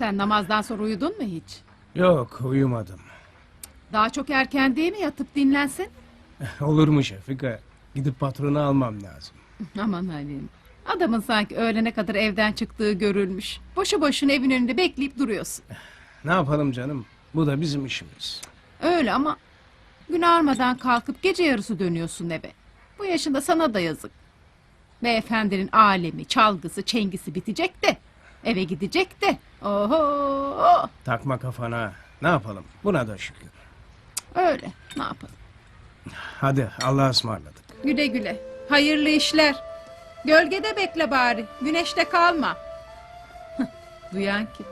Sen namazdan sonra uyudun mu hiç? Yok uyumadım. Daha çok erken değil mi yatıp dinlensin? Olur mu Şefika? Gidip patronu almam lazım. Aman Halim. Adamın sanki öğlene kadar evden çıktığı görülmüş. Boşu boşuna evin önünde bekleyip duruyorsun. Ne yapalım canım? Bu da bizim işimiz. Öyle ama gün ağarmadan kalkıp gece yarısı dönüyorsun eve. Bu yaşında sana da yazık. Beyefendinin alemi, çalgısı, çengisi bitecek de eve gidecek de. Oho! Takma kafana. Ne yapalım? Buna da şükür. Öyle. Ne yapalım? Hadi Allah'a ısmarladık. Güle güle. Hayırlı işler. Gölgede bekle bari. Güneşte kalma. Duyan kim?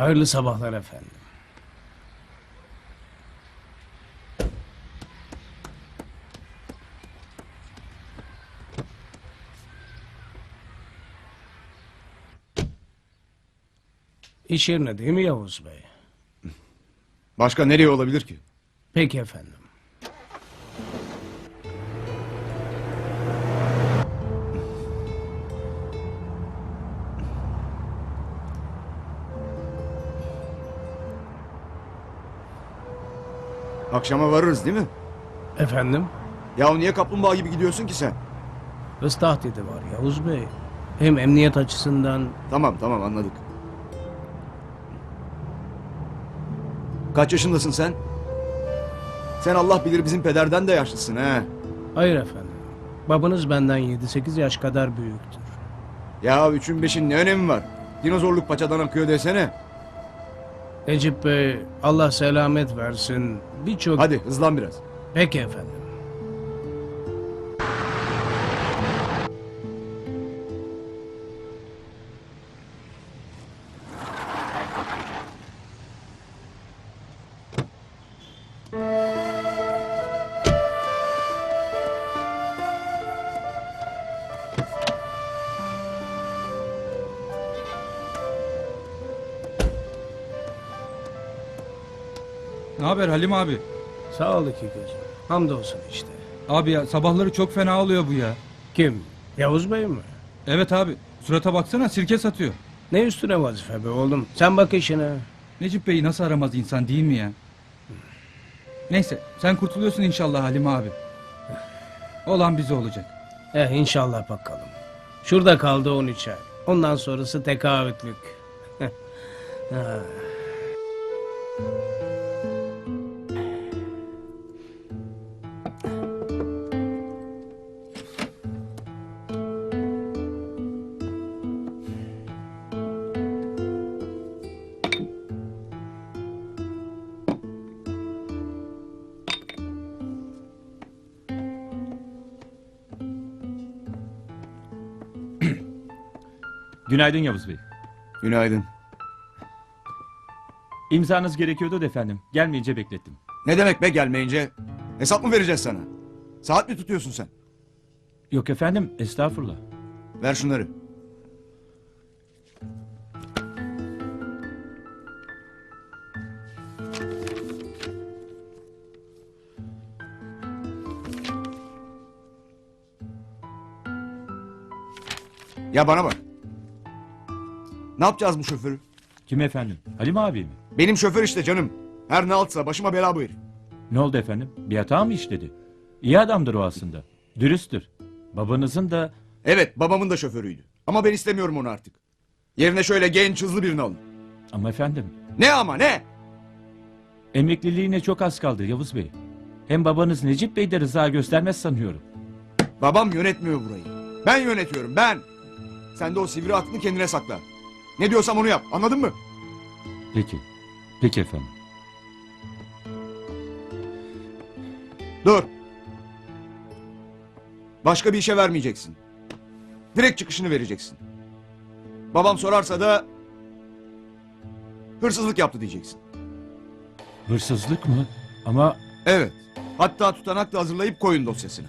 Hayırlı sabahlar efendim. İş yerine değil mi Yavuz Bey? Başka nereye olabilir ki? Peki efendim. Akşama varırız değil mi? Efendim? Ya niye kaplumbağa gibi gidiyorsun ki sen? Hız tahdidi var Yavuz Bey. Hem emniyet açısından Tamam tamam anladık. Kaç yaşındasın sen? Sen Allah bilir bizim pederden de yaşlısın he. Hayır efendim. Babanız benden 7-8 yaş kadar büyüktür. Ya üçün beşin ne önemi var? Dinozorluk paçadan akıyor desene. Necip Bey Allah selamet versin. Birçok... Hadi hızlan biraz. Peki efendim. Ne haber Halim abi? Sağ ol iki gözüm. Hamdolsun işte. Abi ya sabahları çok fena oluyor bu ya. Kim? Yavuz Bey mi? Evet abi surata baksana sirke satıyor. Ne üstüne vazife be oğlum? Sen bak işine. Necip Bey'i nasıl aramaz insan değil mi ya? Neyse sen kurtuluyorsun inşallah Halim abi. Olan bize olacak. Eh inşallah bakalım. Şurada kaldı 13 ay. Ondan sonrası tekaütlük. Ha. Günaydın Yavuz Bey. Günaydın. İmzanız gerekiyordu da efendim. Gelmeyince beklettim. Ne demek be gelmeyince? Hesap mı vereceğiz sana? Saat mi tutuyorsun sen? Yok efendim, estağfurullah. Ver şunları. Ya bana bak. Ne yapacağız bu şoförü? Kim efendim? Halim abi mi? Benim şoför işte canım. Her ne altsa başıma bela bu herif. Ne oldu efendim? Bir hata mı işledi? İyi adamdır o aslında. Dürüsttür. Babanızın da... Evet babamın da şoförüydü. Ama ben istemiyorum onu artık. Yerine şöyle genç hızlı birini alın. Ama efendim, Ne ama ne? emekliliğine çok az kaldı Yavuz Bey. Hem babanız Necip Bey de rıza göstermez sanıyorum. Babam yönetmiyor burayı. Ben yönetiyorum ben. Sen de o sivri aklını kendine sakla. Ne diyorsam onu yap anladın mı? Peki. Peki efendim. Dur. Başka bir işe vermeyeceksin. Direkt çıkışını vereceksin. Babam sorarsa da hırsızlık yaptı diyeceksin. Hırsızlık mı? Ama Evet. Hatta tutanak da hazırlayıp koyun dosyasını.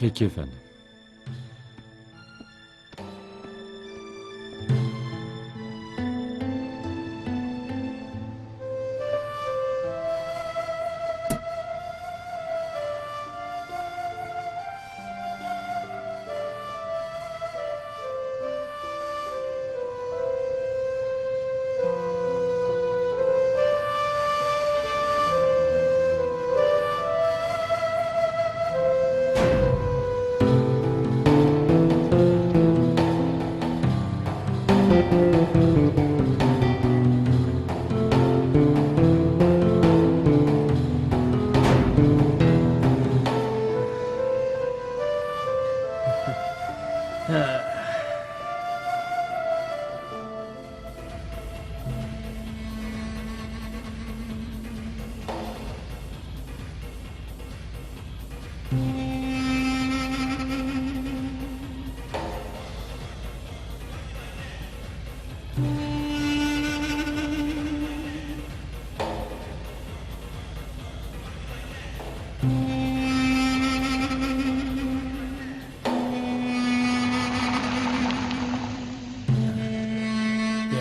peki efendim. Música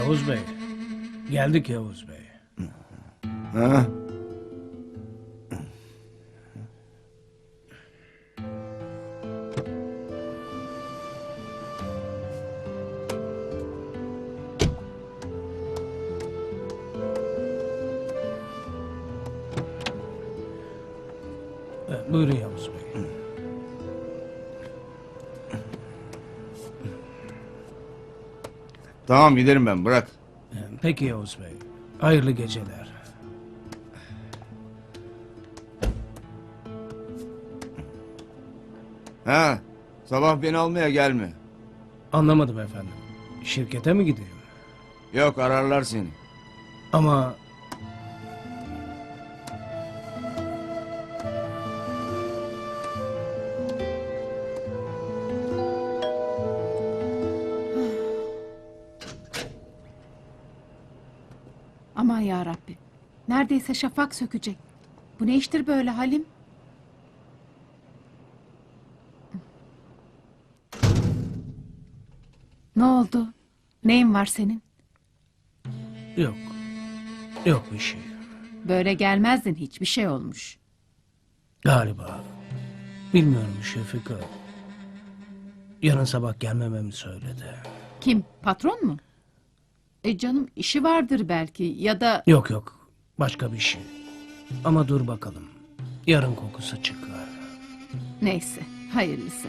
Yavuz Bey. Geldik Yavuz Bey. Ha? Tamam giderim ben bırak. Peki Yavuz Bey. Hayırlı geceler. Ha, sabah beni almaya gelme. Anlamadım efendim. Şirkete mi gideyim? Yok ararlar seni. Ama Neredeyse şafak sökecek. Bu ne iştir böyle Halim? Ne oldu? Neyin var senin? yok. Yok bir şey. Böyle gelmezdin hiçbir şey olmuş. Galiba. Bilmiyorum Şefika. Yarın sabah gelmememi söyledi. Kim? Patron mu? E canım işi vardır belki ya da Yok yok. Başka bir şey. Ama dur bakalım. Yarın kokusu çıkar. neyse hayırlısı.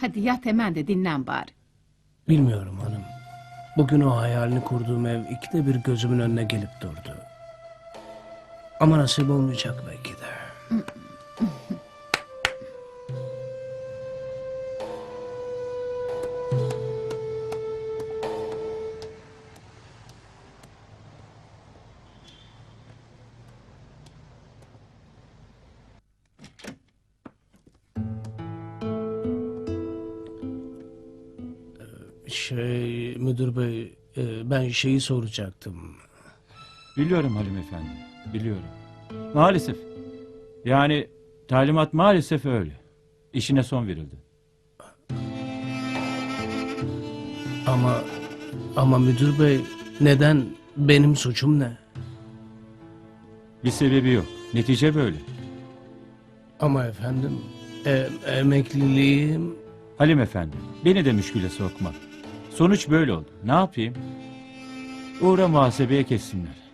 Hadi yat hemen de dinlen bari. Bilmiyorum hanım. Bugün o hayalini kurduğum ev ikide bir gözümün önüne gelip durdu. Ama nasip olmayacak belki de. Şey müdür bey e, ben şeyi soracaktım. Biliyorum Halim Efendi. Biliyorum. Maalesef. Yani talimat maalesef öyle. İşine son verildi. Ama ama müdür bey neden benim suçum ne? Bir sebebi yok. Netice böyle. Ama efendim e, emekliliğim Halim Efendi, beni de müşküle sokma. Sonuç böyle oldu. Ne yapayım? Uğra muhasebeye kessinler.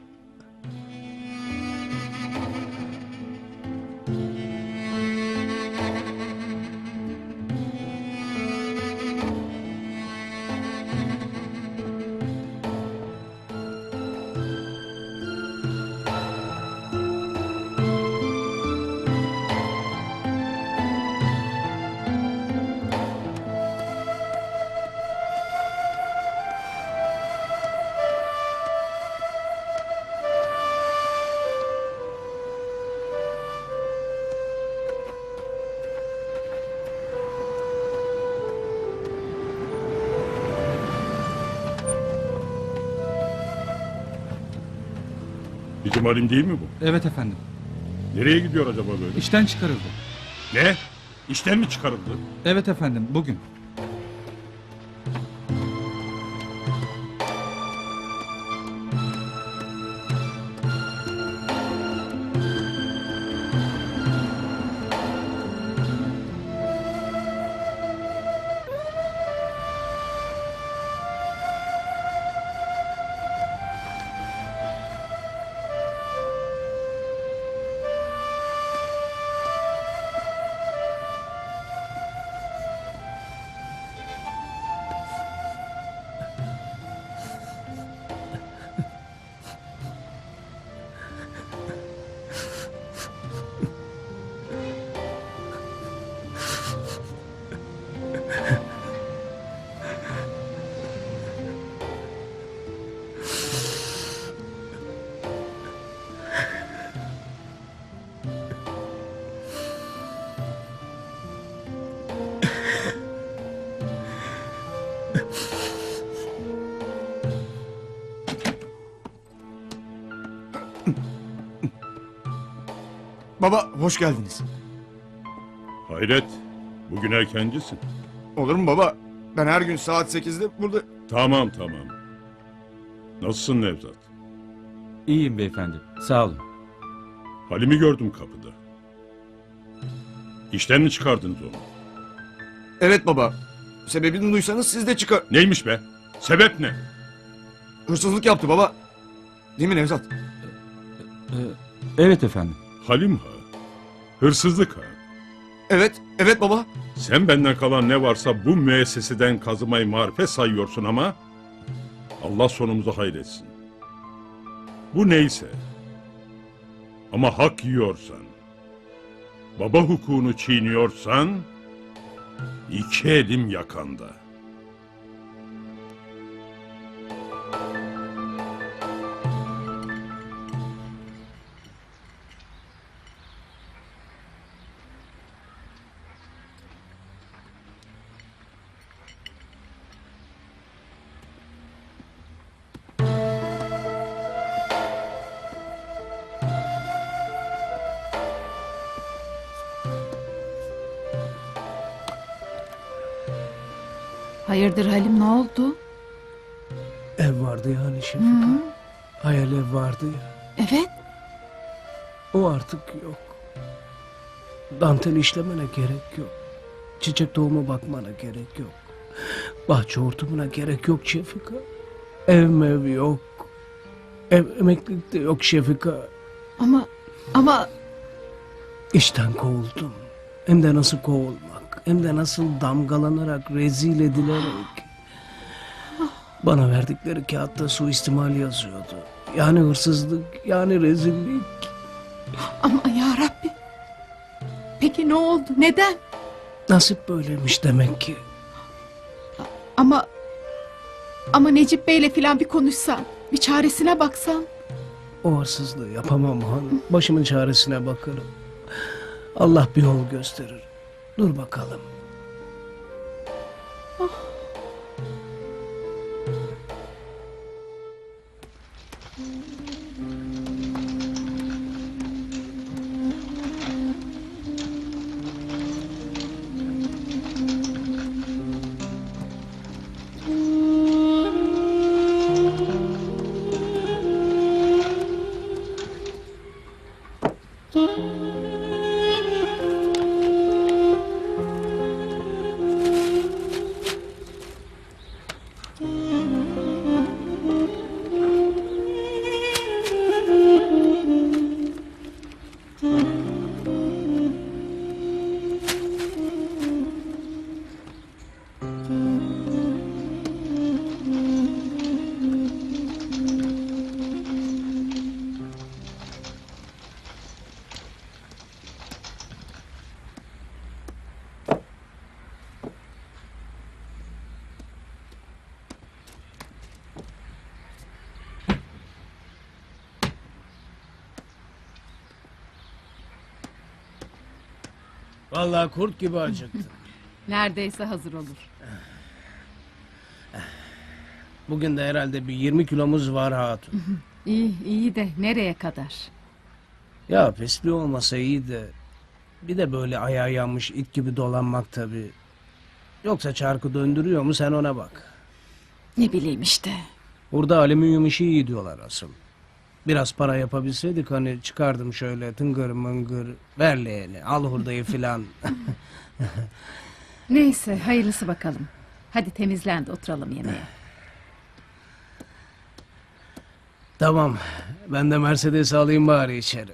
Bizim Halim değil mi bu? Evet efendim. Nereye gidiyor acaba böyle? İşten çıkarıldı. Ne? İşten mi çıkarıldı? Evet efendim bugün. Baba hoş geldiniz. Hayret. Bugün erkencisin. Olur mu baba? Ben her gün saat 8'de burada... Tamam tamam. Nasılsın Nevzat? İyiyim beyefendi. Sağ olun. Halim'i gördüm kapıda. İşten mi çıkardınız onu? Evet baba. Sebebini duysanız siz de çıkar... Neymiş be? Sebep ne? Hırsızlık yaptı baba. Değil mi Nevzat? Ee, evet efendim. Halim ha. Hırsızlık ha. Evet, evet baba. Sen benden kalan ne varsa bu müesseseden kazımayı marifet sayıyorsun ama Allah sonumuzu hayretsin. Bu neyse. Ama hak yiyorsan, baba hukukunu çiğniyorsan iki elim yakanda. Hayırdır Halim ne oldu? Ev vardı yani Şefika. Hayal ev vardı ya. Evet. O artık yok. Dantel işlemene gerek yok. Çiçek tohumu bakmana gerek yok. Bahçe hortumuna gerek yok Şefika. Ev mev yok. Ev emeklilik de yok Şefika. Ama ama İşten kovuldum. Hem de nasıl kovulmak. Hem de nasıl damgalanarak, rezil edilerek. Bana verdikleri kağıtta suistimal yazıyordu. Yani hırsızlık, yani rezillik. ama ya Rabbi. Peki ne oldu? Neden? Nasip böyleymiş demek ki. Ama ama Necip Bey'le filan bir konuşsan, bir çaresine baksan. O hırsızlığı yapamam hanım. Başımın çaresine bakarım. Allah bir yol gösterir. Dur bakalım. Vallahi kurt gibi acıktım. Neredeyse hazır olur. Bugün de herhalde bir 20 kilomuz var hatun. İyi iyi de nereye kadar? Ya pesli olmasa iyi de bir de böyle ayağı yanmış it gibi dolanmak tabii. Yoksa çarkı döndürüyor mu sen ona bak. Ne bileyim işte. Burada alüminyum işi iyi diyorlar asıl. Biraz para yapabilseydik hani çıkardım şöyle tıngır mıngır ver leğeni al hurdayı filan. Neyse hayırlısı bakalım. Hadi temizlen de oturalım yemeğe. tamam ben de Mercedes alayım bari içeri.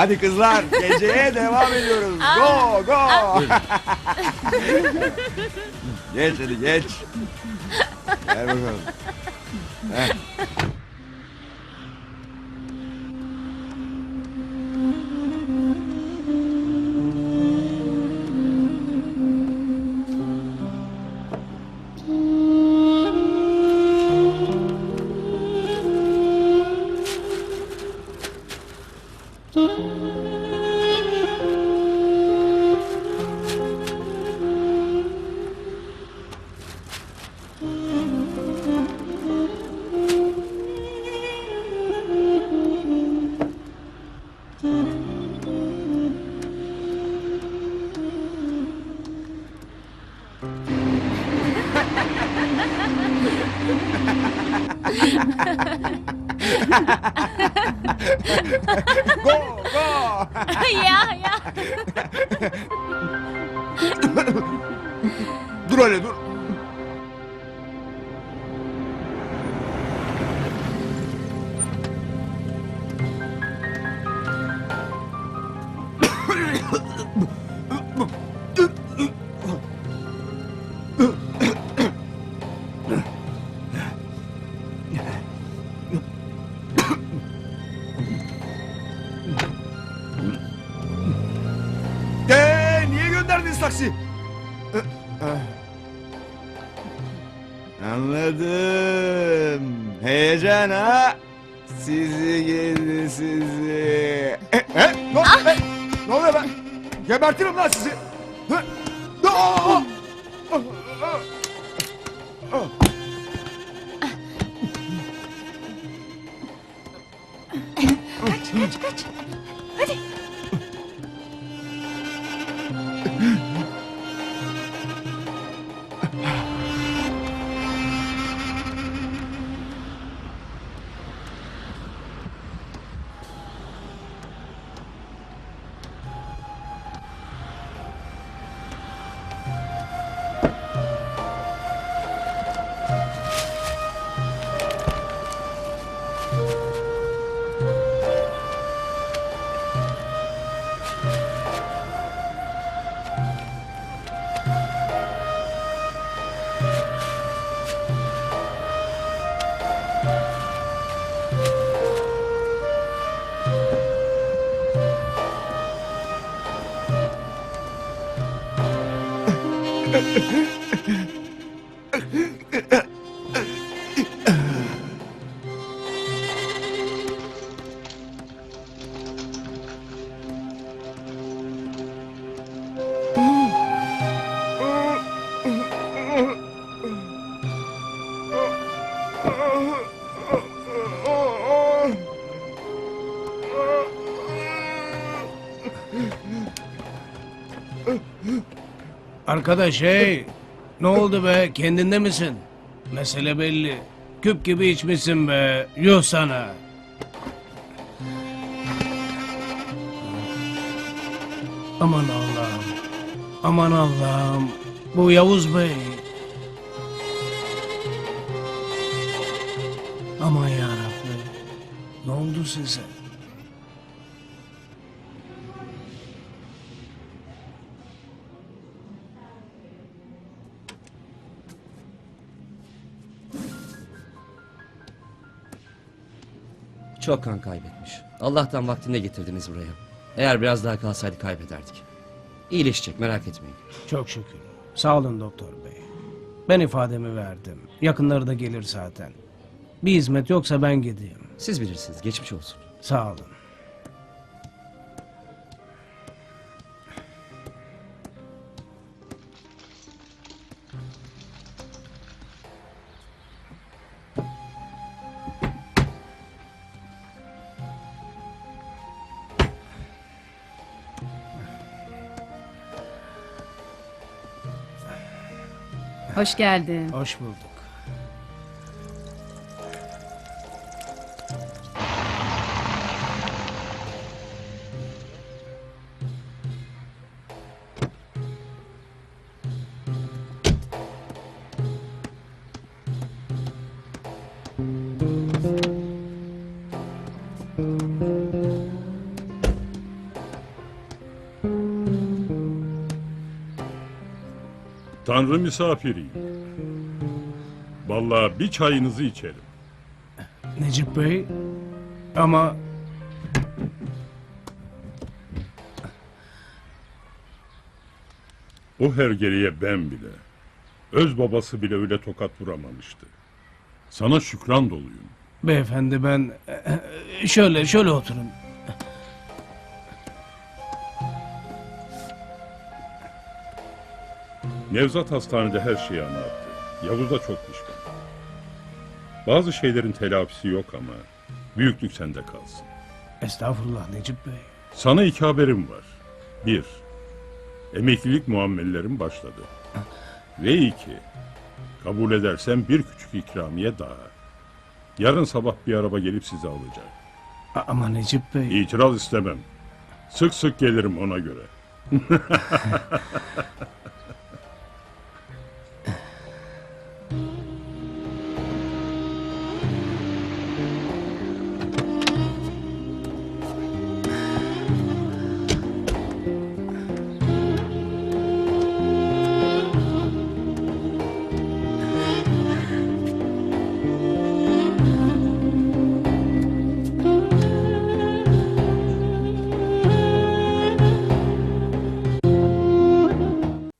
Hadi kızlar geceye devam ediyoruz. Go go. geç hadi geç. Gel bakalım. Heh. Go go. ya ya. dur öyle dur. De Anladım. Heyecan ha? Sizi gidi sizi. E, e, ne, oluyor be? ne oluyor ben? Gebertirim lan sizi. Hı? Aa! Kaç kaç kaç. Hadi. Arkadaş hey, ne oldu be? Kendinde misin? Mesele belli. Küp gibi içmişsin be. Yuh sana. Aman Allah'ım. Aman Allah'ım. Bu Yavuz Bey. Size? Çok kan kaybetmiş. Allah'tan vaktinde getirdiniz buraya. Eğer biraz daha kalsaydı kaybederdik. İyileşecek merak etmeyin. Çok şükür. Sağ olun doktor bey. Ben ifademi verdim. Yakınları da gelir zaten. Bir hizmet yoksa ben gideyim. Siz bilirsiniz geçmiş olsun. Sağ olun. Hoş geldin. Hoş bulduk. Tanrı misafiriyim. Vallahi bir çayınızı içerim. Necip Bey ama O hergeleye ben bile, öz babası bile öyle tokat vuramamıştı. Sana şükran doluyum. beyefendi ben şöyle şöyle oturun. Nevzat hastanede her şeyi anlattı. Yavuz da çok pişman. Bazı şeylerin telafisi yok ama büyüklük sende kalsın. Estağfurullah Necip Bey. Sana iki haberim var. Bir, emeklilik muamellerim başladı. Ve iki, kabul edersen bir küçük ikramiye daha. Yarın sabah bir araba gelip sizi alacak. A- ama Necip Bey İtiraz istemem. Sık sık gelirim ona göre.